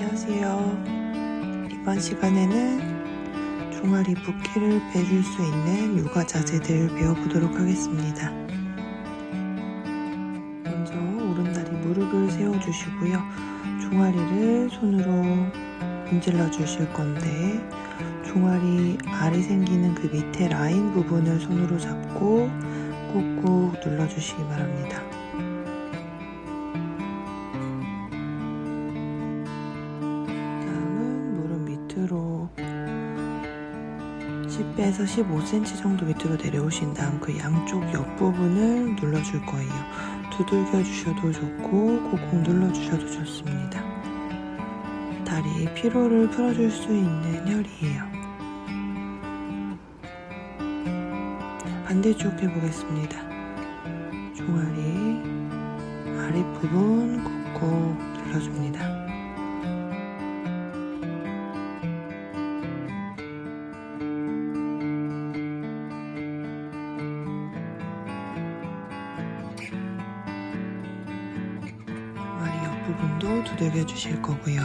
안녕하세요. 이번 시간에는 종아리 붓기를 빼줄 수 있는 요가 자세들 배워보도록 하겠습니다. 먼저 오른다리 무릎을 세워주시고요. 종아리를 손으로 문질러 주실 건데 종아리 알이 생기는 그 밑에 라인 부분을 손으로 잡고 꾹꾹 눌러주시기 바랍니다. 10배에서 15cm 정도 밑으로 내려오신 다음 그 양쪽 옆부분을 눌러줄 거예요. 두들겨 주셔도 좋고 콕콕 눌러 주셔도 좋습니다. 다리 피로를 풀어줄 수 있는 혈이에요. 반대쪽 해보겠습니다. 종아리 아랫부분 콕콕 눌러줍니다. 주실 거고요.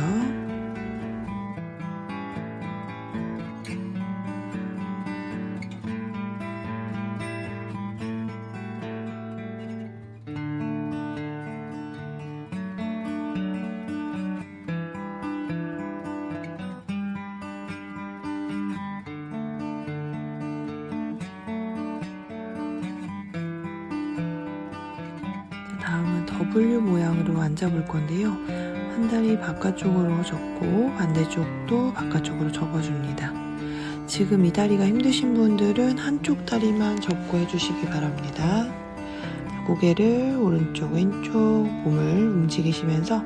다음은 W 모양으로 앉아볼 건데요. 한 다리 바깥쪽으로 접고 반대쪽도 바깥쪽으로 접어줍니다. 지금 이 다리가 힘드신 분들은 한쪽 다리만 접고 해주시기 바랍니다. 고개를 오른쪽, 왼쪽 몸을 움직이시면서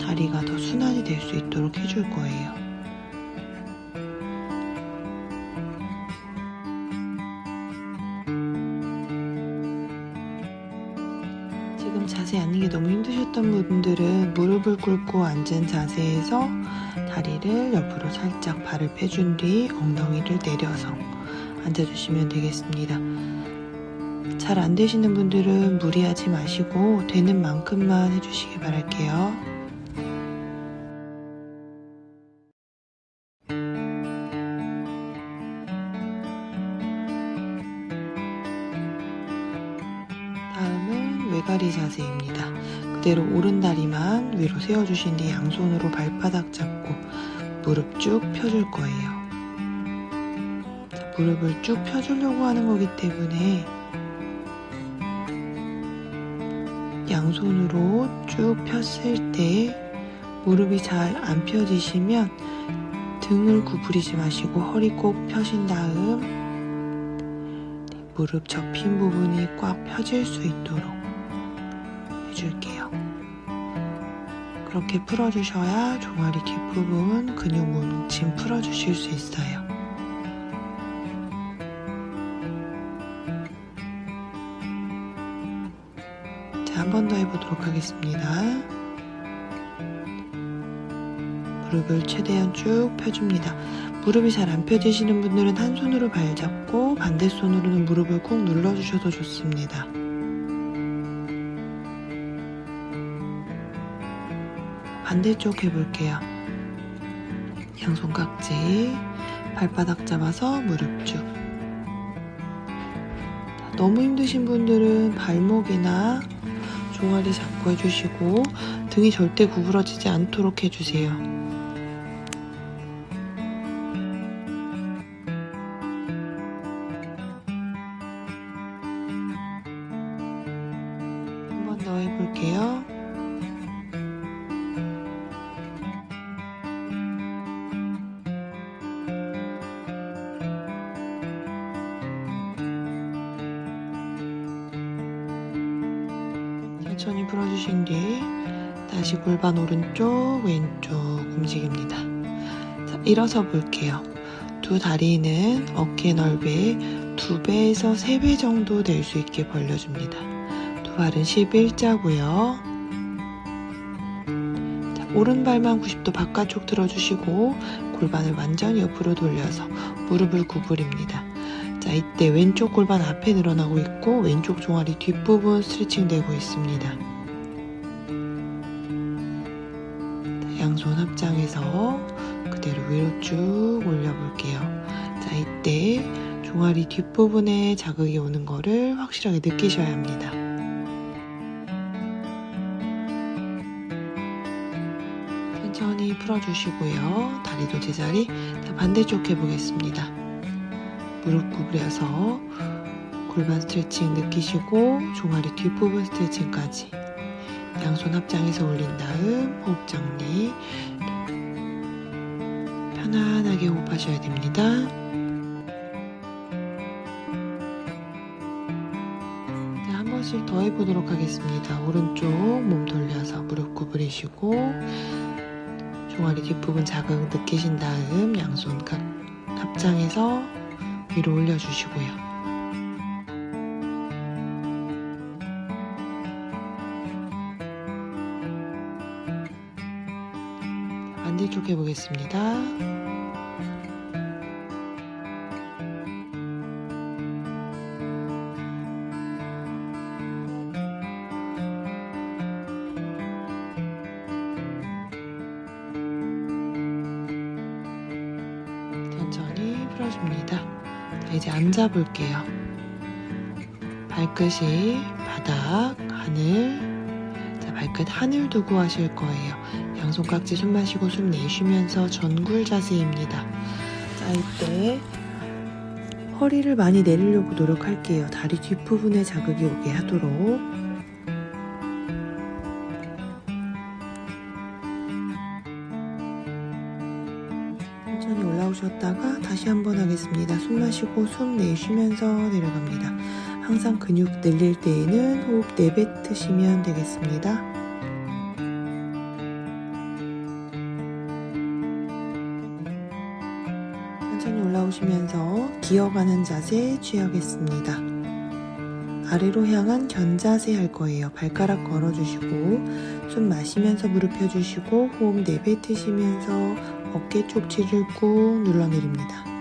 다리가 더 순환이 될 수 있도록 해줄 거예요. 힘드셨던 분들은 무릎을 꿇고 앉은 자세에서 다리를 옆으로 살짝 발을 빼준 뒤 엉덩이를 내려서 앉아주시면 되겠습니다. 잘 안 되시는 분들은 무리하지 마시고 되는 만큼만 해주시기 바랄게요. 외가리 자세입니다. 그대로 오른 다리만 위로 세워주신 뒤 양손으로 발바닥 잡고 무릎 쭉 펴줄 거예요. 자, 무릎을 쭉 펴주려고 하는 거기 때문에 양손으로 쭉 폈을 때 무릎이 잘 안 펴지시면 등을 구부리지 마시고 허리 꼭 펴신 다음 무릎 접힌 부분이 꽉 펴질 수 있도록 해줄게요. 그렇게 풀어주셔야 종아리 뒷부분 근육 뭉침 풀어주실 수 있어요. 자, 한 번 더 해보도록 하겠습니다. 무릎을 최대한 쭉 펴줍니다. 무릎이 잘 안 펴지시는 분들은 한 손으로 발 잡고 반대 손으로는 무릎을 꾹 눌러주셔도 좋습니다. 반대쪽 해볼게요. 양손 깍지, 발바닥 잡아서 무릎 쭉. 너무 힘드신 분들은 발목이나 종아리 잡고 해주시고 등이 절대 구부러지지 않도록 해주세요. 천천히 풀어주신 뒤 다시 골반 오른쪽 왼쪽 움직입니다. 자, 일어서 볼게요. 두 다리는 어깨 넓이의 2배에서 3배 정도 될 수 있게 벌려줍니다. 두 발은 11자고요. 자, 오른발만 90도 바깥쪽 들어주시고 골반을 완전히 옆으로 돌려서 무릎을 구부립니다. 자, 이때 왼쪽 골반 앞에 늘어나고 있고 왼쪽 종아리 뒷부분 스트레칭 되고 있습니다. 양손 합장해서 그대로 위로 쭉 올려볼게요. 자, 이때 종아리 뒷부분에 자극이 오는 거를 확실하게 느끼셔야 합니다. 천천히 풀어주시고요. 다리도 제자리. 자, 반대쪽 해보겠습니다. 무릎 구부려서 골반 스트레칭 느끼시고 종아리 뒷부분 스트레칭까지 양손 합장해서 올린 다음 호흡 정리 편안하게 호흡하셔야 됩니다. 자, 한 번씩 더 해보도록 하겠습니다. 오른쪽 몸 돌려서 무릎 구부리시고 종아리 뒷부분 자극 느끼신 다음 양손 각 합장해서 위로 올려주시고요. 반대쪽 해보겠습니다. 천천히 풀어줍니다. 자, 이제 앉아 볼게요. 발끝이 바닥, 하늘. 자, 발끝 하늘 두고 하실 거예요. 양손 깍지 숨 마시고 숨 내쉬면서 전굴 자세입니다. 자, 이때 허리를 많이 내리려고 노력할게요. 다리 뒷부분에 자극이 오게 하도록. 하겠습니다. 숨 마시고 숨 내쉬면서 내려갑니다. 항상 근육 늘릴 때에는 호흡 내뱉으시면 되겠습니다. 천천히 올라오시면서 기어가는 자세 취하겠습니다. 아래로 향한 견자세 할 거예요. 발가락 걸어주시고 숨 마시면서 무릎 펴주시고 호흡 내뱉으시면서 어깨 쪽지를 꾹 눌러내립니다.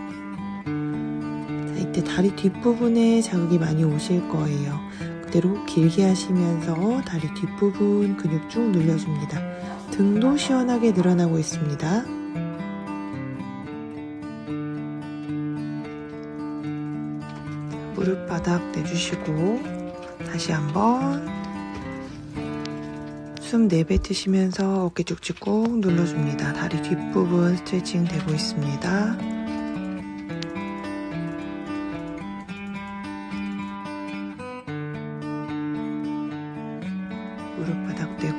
자, 이때 다리 뒷부분에 자극이 많이 오실 거예요. 그대로 길게 하시면서 다리 뒷부분 근육 쭉 늘려줍니다. 등도 시원하게 늘어나고 있습니다. 무릎 바닥 내주시고 다시 한번 숨 내뱉으시면서 어깨 쭉쭉 꾹 눌러줍니다. 다리 뒷부분 스트레칭 되고 있습니다.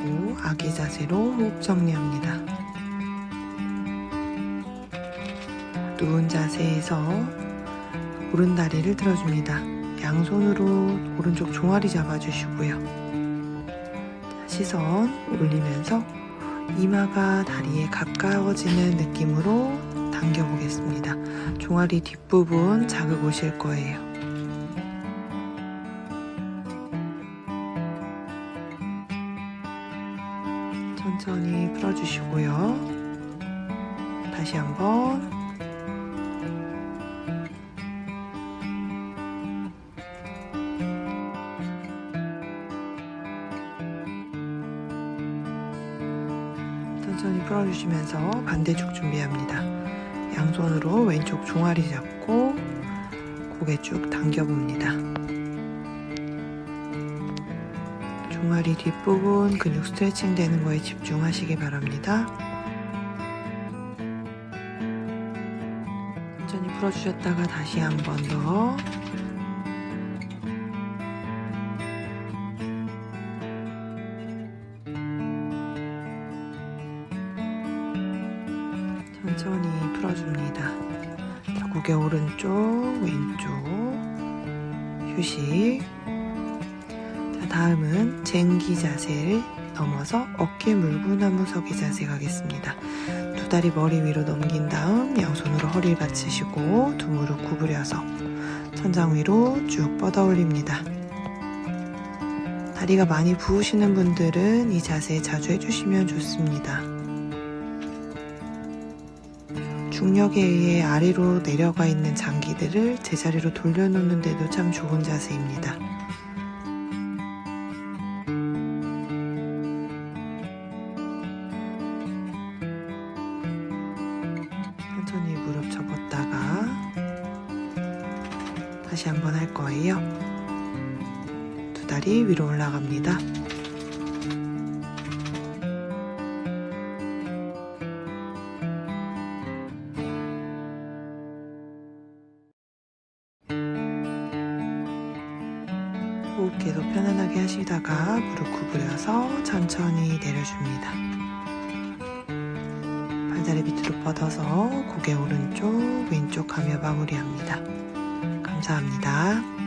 대고 아기 자세로 호흡 정리합니다. 누운 자세에서 오른 다리를 들어줍니다. 양손으로 오른쪽 종아리 잡아주시고요. 자, 시선 올리면서 이마가 다리에 가까워지는 느낌으로 당겨보겠습니다. 종아리 뒷부분 자극 오실 거예요. 풀어주시고요. 다시 한번 천천히 풀어주시면서 반대쪽 준비합니다. 양손으로 왼쪽 종아리 잡고 고개 쭉 당겨봅니다. 종아리 뒷부분 근육 스트레칭 되는 거에 집중하시기 바랍니다. 천천히 풀어주셨다가 다시 한 번 더. 천천히 풀어줍니다. 자, 고개 오른쪽, 왼쪽, 휴식. 자, 다음은 쟁기 자세를 넘어서 어깨 물구나무 서기 자세 가겠습니다. 두 다리 머리 위로 넘긴 다음 양손으로 허리를 받치시고 두 무릎 구부려서 천장 위로 쭉 뻗어 올립니다. 다리가 많이 부으시는 분들은 이 자세 자주 해주시면 좋습니다. 중력에 의해 아래로 내려가 있는 장기들을 제자리로 돌려놓는데도 참 좋은 자세입니다. 다시 한번 할 거예요. 두 다리 위로 올라갑니다. 호흡 계속 편안하게 하시다가 무릎 구부려서 천천히 내려줍니다. 발다리 밑으로 뻗어서 고개 오른쪽, 왼쪽 하며 마무리합니다. 감사합니다.